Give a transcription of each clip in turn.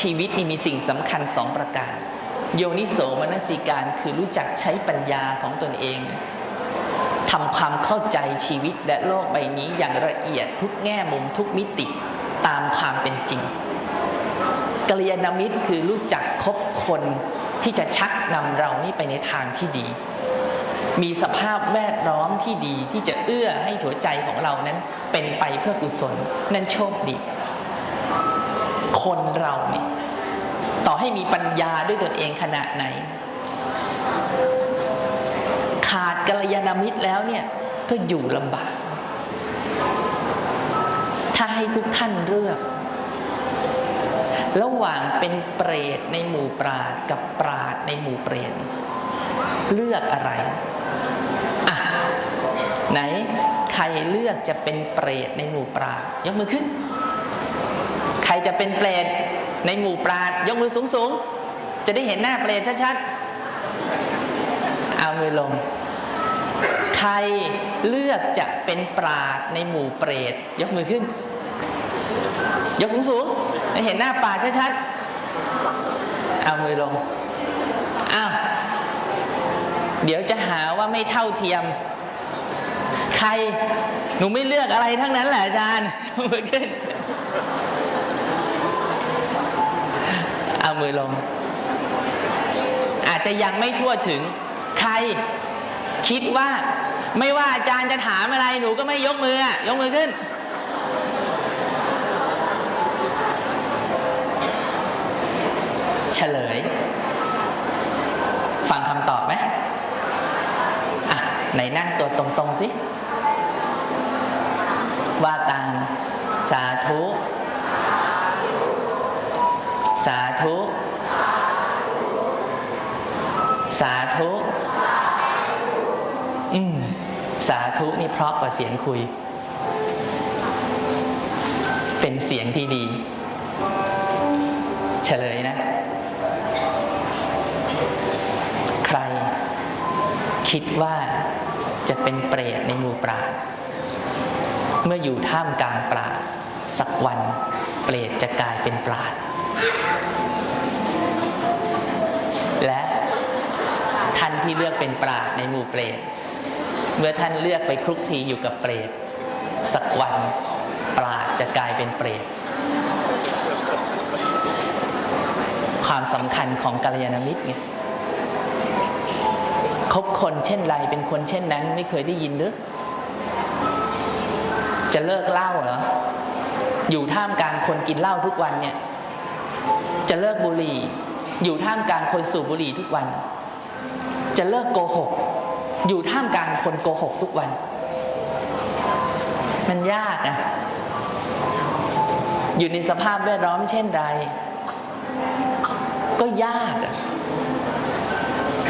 ชีวิตนี่มีสิ่งสำคัญสองประการ โยนิโสมนสิการคือรู้จักใช้ปัญญาของตนเองทำความเข้าใจชีวิตและโลกใบนี้อย่างละเอียดทุกแง่มุมทุกมิติตามความเป็นจริงกัลยาณมิตรคือรู้จักคบคนที่จะชักนำเรานี่ไปในทางที่ดี มีสภาพแวดล้อมที่ดีที่จะเอื้อให้หัวใจของเรานั้นเป็นไปเพื่อกุศล นั่นโชคดี คนเราเนี่ยต่อให้มีปัญญาด้วยตนเองขนาดไหน ขาดกัลยาณมิตรแล้วเนี่ยก็อยู่ลำบาก ถ้าให้ทุกท่านเลือก ระหว่างเป็นเปรตในหมู่ปราดกับปราดในหมู่เปรตเลือกอะไรอะไหนใครเลือกจะเป็นเปรตในหมู่ปราดยกมือขึ้น จะเป็นเปรตในหมู่ปราดยกมือสูงสูงจะได้เห็นหน้าเปรตชัดๆ เอามือลง ใครเลือกจะเป็นปราดในหมู่เปรตยกมือขึ้น ยกสูงสูงเห็นหน้าป่าชัดๆ เอามือลงอ้าวเดี๋ยวจะหาว่าไม่เท่าเทียม ใครหนูไม่เลือกอะไรทั้งนั้นแหละอาจารย์มือขึ้น เอามือลง อาจจะยังไม่ทั่วถึง ใครคิดว่า ไม่ว่าอาจารย์จะถามอะไรหนูก็ไม่ยกมือ ยกมือขึ้น เฉลย ฟังคำตอบไหมอะไหนนั่งตัวตรงๆสิ ว่าตามสาธุ สาธุ สาธุ อืม สาธุนี่เพราะกว่าเสียงคุย เป็นเสียงที่ดี เฉลยนะ ใคร คิดว่าจะเป็นเปรตในหมู่ปราดเมื่ออยู่ท่ามกลางปราดสักวันเปรตจะกลายเป็นปราด และท่านที่เลือกเป็นปราดในหมู่เปรตเมื่อท่านเลือกไปคลุกคลีอยู่กับเปรตสักวันปราดจะกลายเป็นเปรตความสำคัญของกัลยาณมิตรไงคบคนเช่นไรเป็นคนเช่นนั้นไม่เคยได้ยินหรือจะเลิกเหล้าเหรอ อยู่ท่ามกลางคนกินเหล้าทุกวันเนี่ย จะเลิกบุหรี่ อยู่ท่ามกลางคนสูบบุหรี่ทุกวัน จะเลิกโกหก อยู่ท่ามกลางคนโกหกทุกวัน มันยากอะอยู่ในสภาพแวดล้อมเช่นไรก็ยากอะ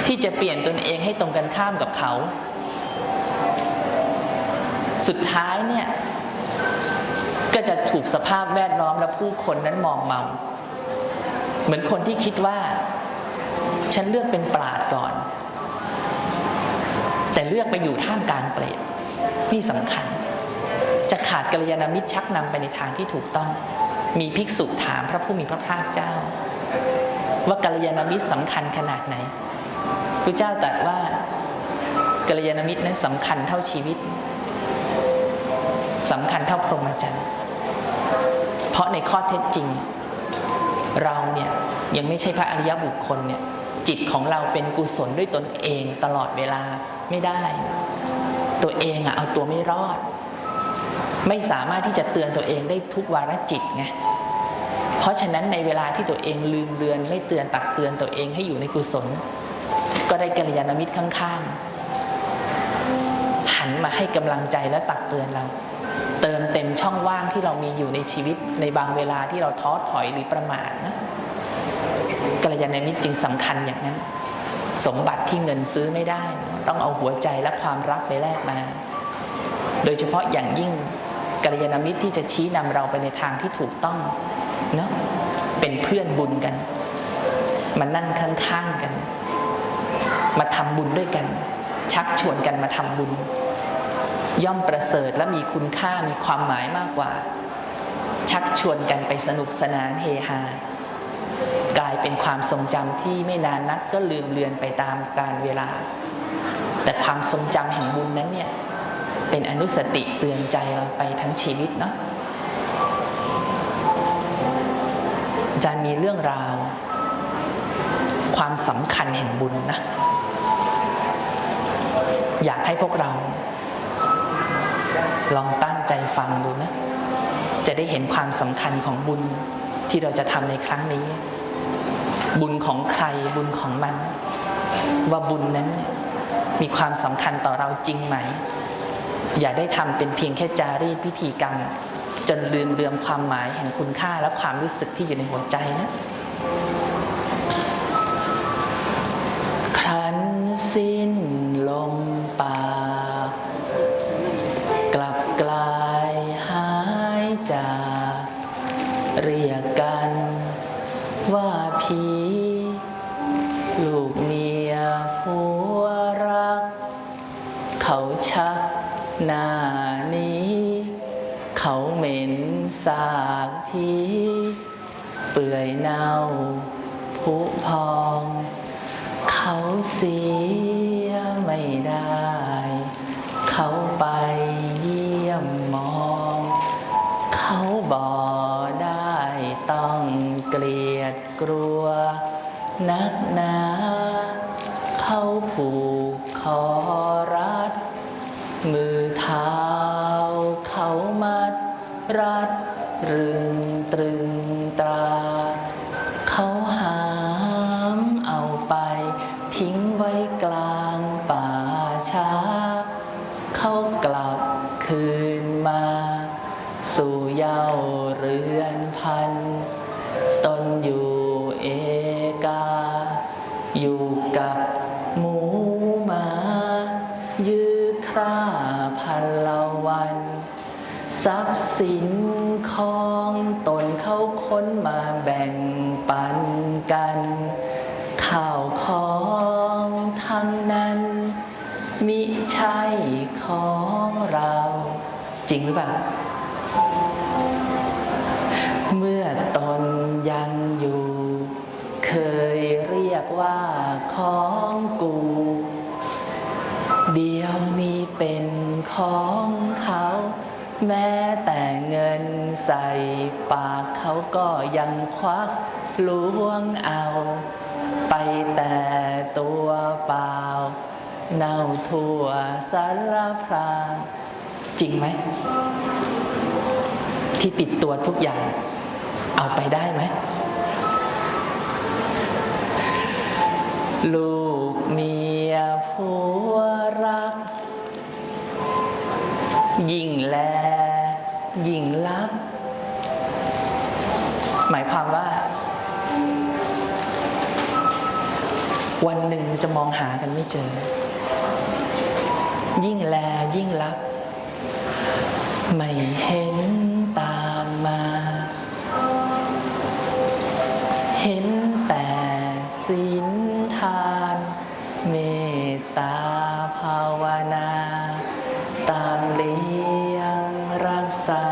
ที่จะเปลี่ยนตนเองให้ตรงกันข้ามกับเขา สุดท้ายเนี่ย ก็จะถูกสภาพแวดล้อมและผู้คนนั้นมองเมา เหมือนคนที่คิดว่า ฉันเลือกเป็นปราดก่อน แต่เลือกไปอยู่ท่ามกลางเปรตนี่สำคัญ จะขาดกัลยาณมิตรชักนำไปในทางที่ถูกต้อง มีภิกษุถามพระผู้มีพระภาคเจ้า ว่ากัลยาณมิตรสำคัญขนาดไหนพระเจ้าตรัสว่ากัลยาณมิตรนั้นสำคัญเท่าชีวิตสำคัญเท่าพรหมจรรย์ เพราะในข้อเท็จจริง เราเนี่ยยังไม่ใช่พระอริยบุคคลเนี่ยจิตของเราเป็นกุศลด้วยตนเองตลอดเวลาไม่ได้ ตัวเองอะเอาตัวไม่รอด ไม่สามารถที่จะเตือนตัวเองได้ทุกวาระจิตไงเพราะฉะนั้นในเวลาที่ตัวเองลืมเลือน ไม่เตือนตักเตือนตัวเองให้อยู่ในกุศล ก็ได้กัลยาณมิตรข้างๆหันมาให้กำลังใจและตักเตือนเรา ช่องว่างที่เรามีอยู่ในชีวิตในบางเวลาที่เราท้อถอยหรือประมาทนะกัลยาณมิตรจึงสำคัญอย่างนั้น สมบัติที่เงินซื้อไม่ได้ ต้องเอาหัวใจและความรักไปแลกมา โดยเฉพาะอย่างยิ่งกัลยาณมิตรที่จะชี้นำเราไปในทางที่ถูกต้องเนาะเป็นเพื่อนบุญกัน มานั่งข้างๆกัน มาทำบุญด้วยกัน ชักชวนกันมาทำบุญ ย่อมประเสริฐและมีคุณค่ามีความหมายมากกว่า ชักชวนกันไปสนุกสนานเฮฮากลายเป็นความทรงจำที่ไม่นานนักก็ลืมเลือนไปตามกาลเวลา แต่ความทรงจำแห่งบุญนั้นเนี่ยเป็นอนุสติเตือนใจเราไปทั้งชีวิตเนาะอาจารย์มีเรื่องราว ความสำคัญแห่งบุญนะ อยากให้พวกเรา ลองตั้งใจฟังดูนะ จะได้เห็นความสำคัญของบุญที่เราจะทำในครั้งนี้ บุญของใครบุญของมัน ว่าบุญนั้นมีความสำคัญต่อเราจริงไหม อย่าได้ทำเป็นเพียงแค่จารีตพิธีกรรม จนลืมเลือมความหมายแห่งคุณค่าและความรู้สึกที่อยู่ในหัวใจนะ เรียกกันว่าผี กลัว นักหนา เขาผูกคอรัด มือเท้าเขามัด รัดรึงตรึงตรา เขาหามเอาไป ทิ้งไว้กลางป่าช้า เขากลับคืน สินของตนเขาค้นมาแบ่งปันกัน ก็ยังควักล้วงเอา ไปแต่ตัวเปล่า เน่าทั่วสารพรางจริงไหม ที่ติดตัวทุกอย่าง เอาไปได้ไหม ลูกเมียผัวรัก ยิ่งแลยิ่งลับ หมายความว่า วันหนึ่งจะมองหากันไม่เจอ ยิ่งแลยิ่งลับไม่เห็นตามมา เห็นแต่ศีลทาน เมตตาภาวนา ตามเลี้ยงรักษา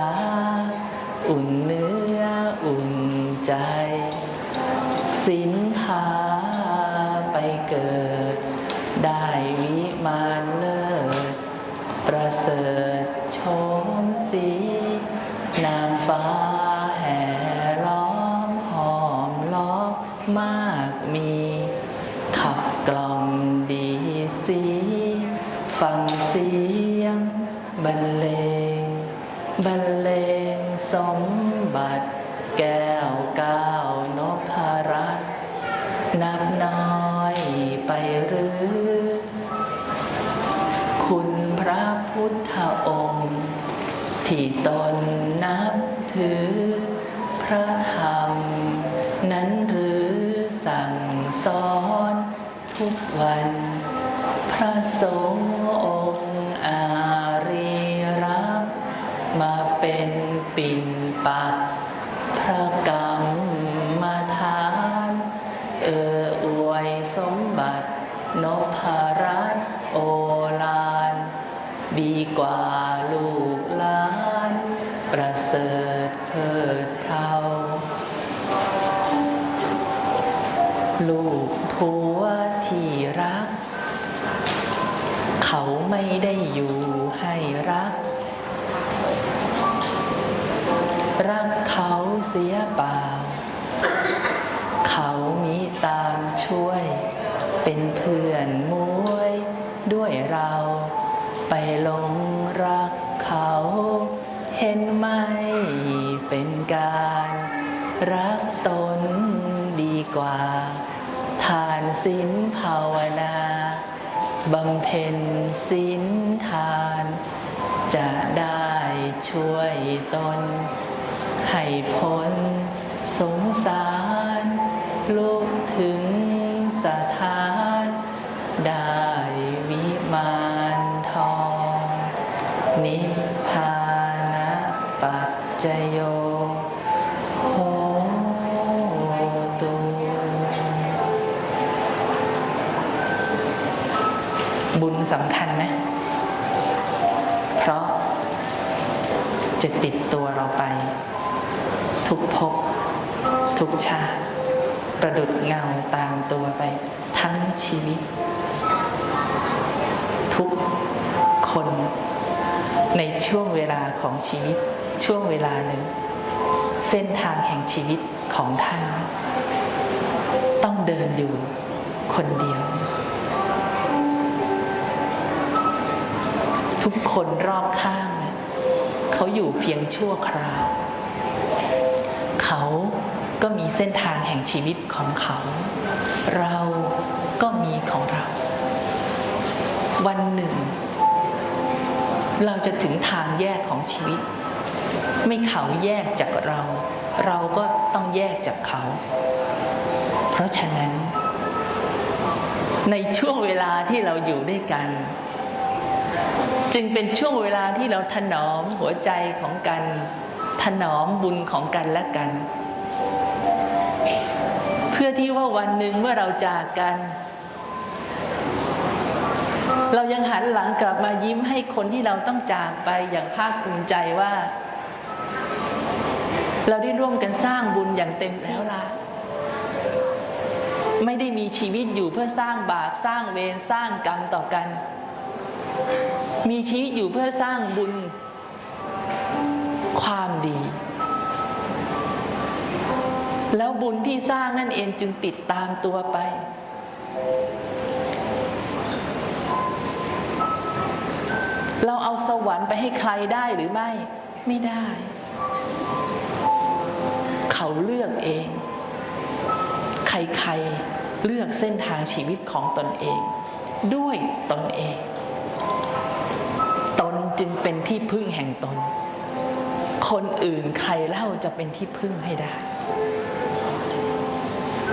อุ่นเนื้อ สินพาไปเกิด ได้วิมานเลิศประเสริฐชมสี นางฟ้าแห่ล้อมหอมล้อมมากมี ขับกล่อมดีสี ฟังเสียงบรรเลงบรรเลงสมบัติแก้ว ที่ตนนับถือ พระธรรม นั้นหรือสั่งสอน ทุกวัน พระสงฆ์องค์อารีรับ มาเป็นปิ่นปัก ลูกผัวที่รัก เขาไม่ได้อยู่ให้รัก รักเขาเสียเปล่า เขามีตามช่วย เป็นเพื่อนมวยด้วยเราไปลงรักเขาเห็นไหมเป็นการรัก กว่า ทานศีลภาวนาบำเพ็ญศีลทาน จะได้ช่วยตน ให้พ้นสงสารลูกถึงสถาน ได้วิมานทอง นิพพานะปัจจโยโห บุญสำคัญไหมเพราะจะติดตัวเราไป ทุกภพทุกชาติประดุดเงาตามตัวไป ทั้งชีวิต ทุกคน ในช่วงเวลาของชีวิต ช่วงเวลาหนึ่ง เส้นทางแห่งชีวิตของท่าน ต้องเดินอยู่คนเดียว ทุกคนรอบข้างนะเขาอยู่เพียงชั่วคราว เขาก็มีเส้นทางแห่งชีวิตของเขา เราก็มีของเรา วันหนึ่ง เราจะถึงทางแยกของชีวิต ไม่เขาแยกจากเรา เราก็ต้องแยกจากเขา เพราะฉะนั้น ในช่วงเวลาที่เราอยู่ด้วยกัน จึงเป็นช่วงเวลาที่เราถนอมหัวใจของกันถนอมบุญของกันและกัน เพื่อที่ว่าวันหนึ่งเมื่อเราจากกัน เรายังหันหลังกลับมายิ้มให้คนที่เราต้องจากไปอย่างภาคภูมิใจว่า เราได้ร่วมกันสร้างบุญอย่างเต็มแล้วละไม่ได้มีชีวิตอยู่เพื่อสร้างบาปสร้างเวรสร้างกรรมต่อกัน มีชีวิตอยู่เพื่อสร้างบุญความดี แล้วบุญที่สร้างนั่นเองจึงติดตามตัวไป เราเอาสวรรค์ไปให้ใครได้หรือไม่ ไม่ได้ เขาเลือกเอง ใครๆเลือกเส้นทางชีวิตของตนเอง ด้วยตนเอง จึงเป็นที่พึ่งแห่งตน คนอื่นใครเล่าจะเป็นที่พึ่งให้ได้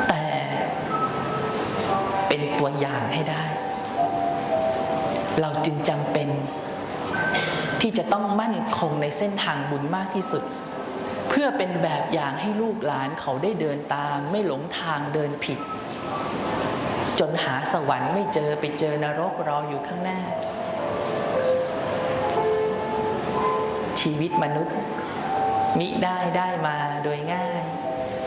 แต่เป็นตัวอย่างให้ได้ เราจึงจำเป็น ที่จะต้องมั่นคงในเส้นทางบุญมากที่สุด เพื่อเป็นแบบอย่างให้ลูกหลานเขาได้เดินตาม ไม่หลงทางเดินผิด จนหาสวรรค์ไม่เจอไปเจอนรกรออยู่ข้างหน้า ชีวิตมนุษย์ มิได้ได้มาโดยง่าย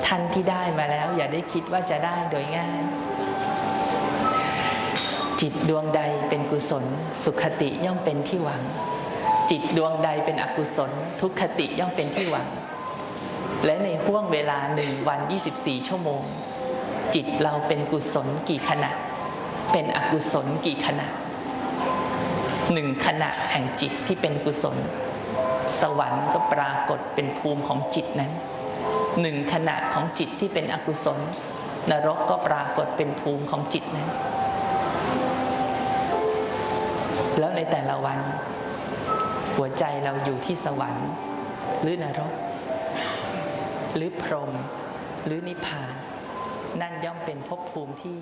ท่านที่ได้มาแล้ว อย่าได้คิดว่าจะได้โดยง่าย จิตดวงใดเป็นกุศล สุขติย่อมเป็นที่หวัง จิตดวงใดเป็นอกุศล ทุกขติย่อมเป็นที่หวัง และในห่วงเวลาหนึ่งวัน 24 ชั่วโมง จิตเราเป็นกุศลกี่ขณะ เป็นอกุศลกี่ขณะหนึ่งขณะแห่งจิตที่เป็นกุศล สวรรค์ก็ปรากฏเป็นภูมิของจิตนั้นหนึ่งขณะของจิตที่เป็นอกุศล นรกก็ปรากฏเป็นภูมิของจิตนั้น แล้วในแต่ละวัน หัวใจเราอยู่ที่สวรรค์ หรือนรก หรือพรหมหรือนิพพาน นั่นย่อมเป็นภพภูมิที่